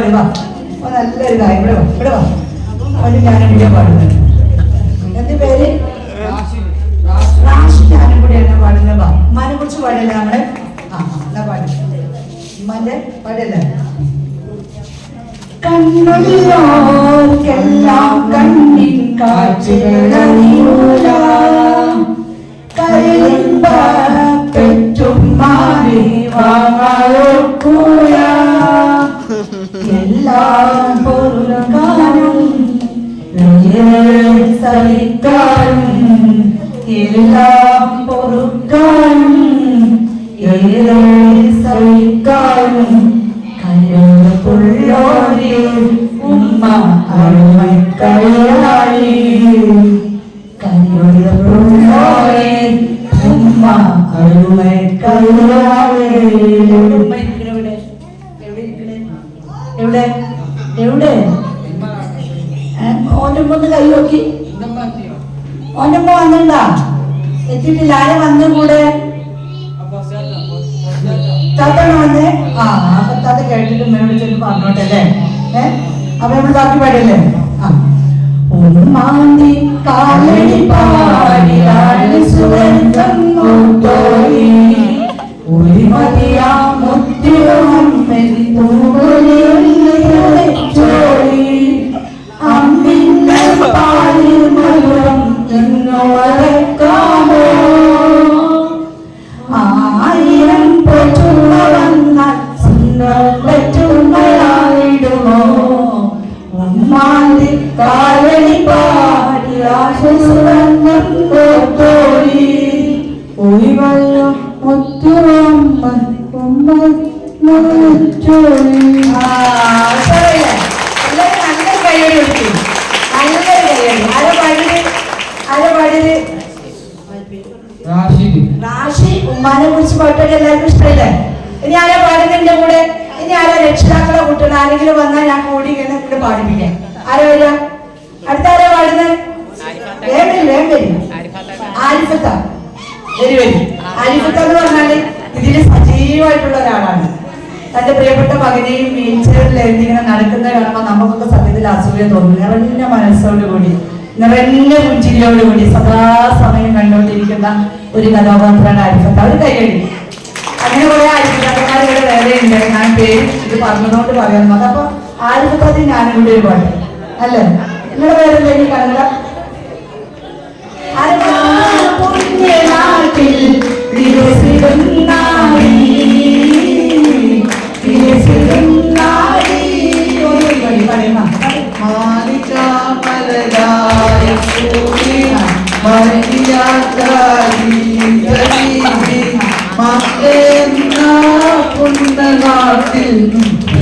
പാട് വാ. ഇവിടെ വാ ഞാൻ എന്റെ പേര്? കുറിച്ച് നമ്മളെ? ആ കണ്ണിൻ കാഴ്ചകളറിയൂല പെറ്റും മാറി വാങ്ങാറോക്കൂല എല്ലാം പൊറുക്കാനും സഹിക്കാനും എല്ലാം എവിടെ? ഉമ്മ ഒന്ന് കൈ നോക്കി. ഓന്റെ ഉമ്മ വന്നിണ്ടാ എത്തിയിട്ടില്ല. ആരെ വന്നു കൂടെ? താത്താണ് വന്നേ? ആ അപ്പൊ താത്ത കേട്ടിട്ട് ഉമ്മയോട് ചെന്ന് പറഞ്ഞോട്ടെ അല്ലേ? അപ്പൊ നമ്മൾ ബാക്കി പാടില്ലേ ആ. ഉമ്മാന്തി കാലടി പാടിയാണ് കയ്യടി ആരോ പാടിയത് ആരോ പാടിയത് റാഷിദ് റാഷി ഉമ്മാനെ കുറിച്ച് പാട്ടൊക്കെ എല്ലാവർക്കും ഇഷ്ടമല്ലേ ഇനി ആരാ പാടുന്നതിന്റെ കൂടെ? ഇനി ആരാ രക്ഷിതാക്കളെ കൂട്ടണം ആരെങ്കിലും വന്നാൽ ഞാൻ കൂടി ഇങ്ങനെ കൂടെ പാടിപ്പിക്കാം. ആരാ വരിക അടുത്ത ആരാ പാടുന്നത് വേഗം വരും, വേഗം വരും. ആരിഫത്ത വരി വരി ആരിഫത്ത എന്ന് പറഞ്ഞാൽ ഇതിൽ സജീവമായിട്ടുള്ള ഒരാളാണ്. തന്റെ പ്രിയപ്പെട്ട മകനെയും വീൽ ചെയറിൽ ഇങ്ങനെ നടക്കുന്നത് കാണുമ്പോൾ നമുക്കൊക്കെ സത്യത്തിൽ അസൂയ തോന്നും നിറഞ്ഞ മനസ്സോടുകൂടി നിറഞ്ഞ പുഞ്ചിരിയോടുകൂടി സദാസമയം കണ്ടുകൊണ്ടിരിക്കുന്ന ഒരു കഥാപാത്രമാണ് അരിഫത്ത് അവർ കൈയടി അങ്ങനെ കുറെ ആരിഫത്തമാർ ഇവിടെ വേറെ ഉണ്ട്. ഞാൻ പേര് ഇത് പറഞ്ഞതുകൊണ്ട് പറയാൻ അതപ്പോ ആരിഫത്തത്തിൽ ഞാനും കൂടി ഒരു പാട്ട് അല്ലേ? നിങ്ങളുടെ പേരെന്തെങ്കിലും ഇനി പുണ്യനാട്ടിൽ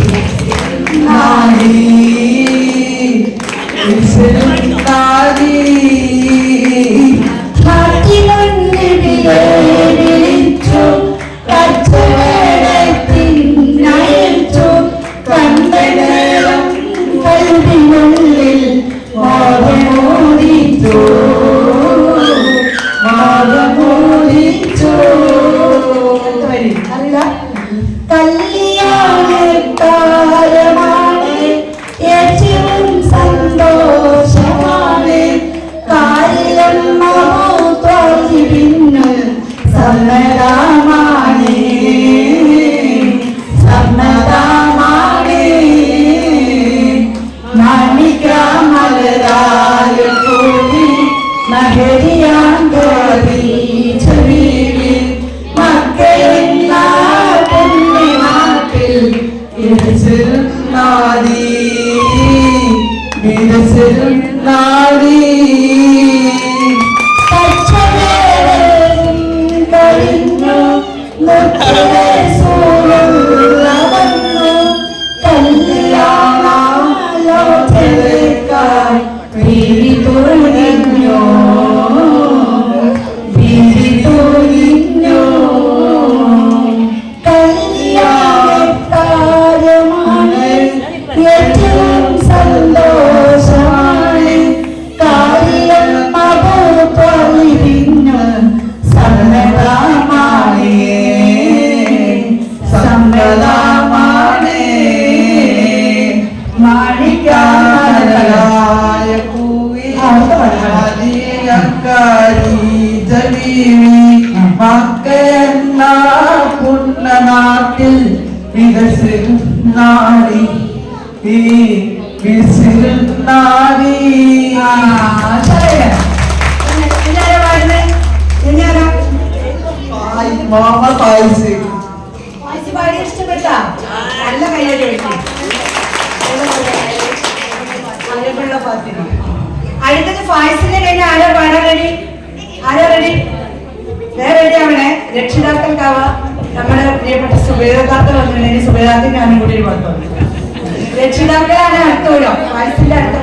മദീനക്കാരി ജബീവി മക്കയെന്ന പുണ്യനാട്ടിൽ വികസിനാരി ഈ വിസിനാരി മാമ പായസ്. പാടി ഇഷ്ടപ്പെട്ട? നല്ല കൈയ്യടി വെച്ചു അതിനുള്ള പാത്തിനാണ് അടുത്തത് ഫായസിന്റെ കഴിഞ്ഞ ആരോ പാടാൻ റെഡി ആരോ റെഡി വേറെ റെഡി ആവണേ? രക്ഷിതാക്കൾക്കാവ. നമ്മുടെ പ്രിയപ്പെട്ട സുബേദാത്ത വന്നിട്ടുണ്ടെങ്കിൽ സുബേദാത്തിന് ആണ് കൂടി ഒരു പത്തു രക്ഷിതാക്കളാണ് അടുത്ത ഫായ്സിന്റെ അടുത്ത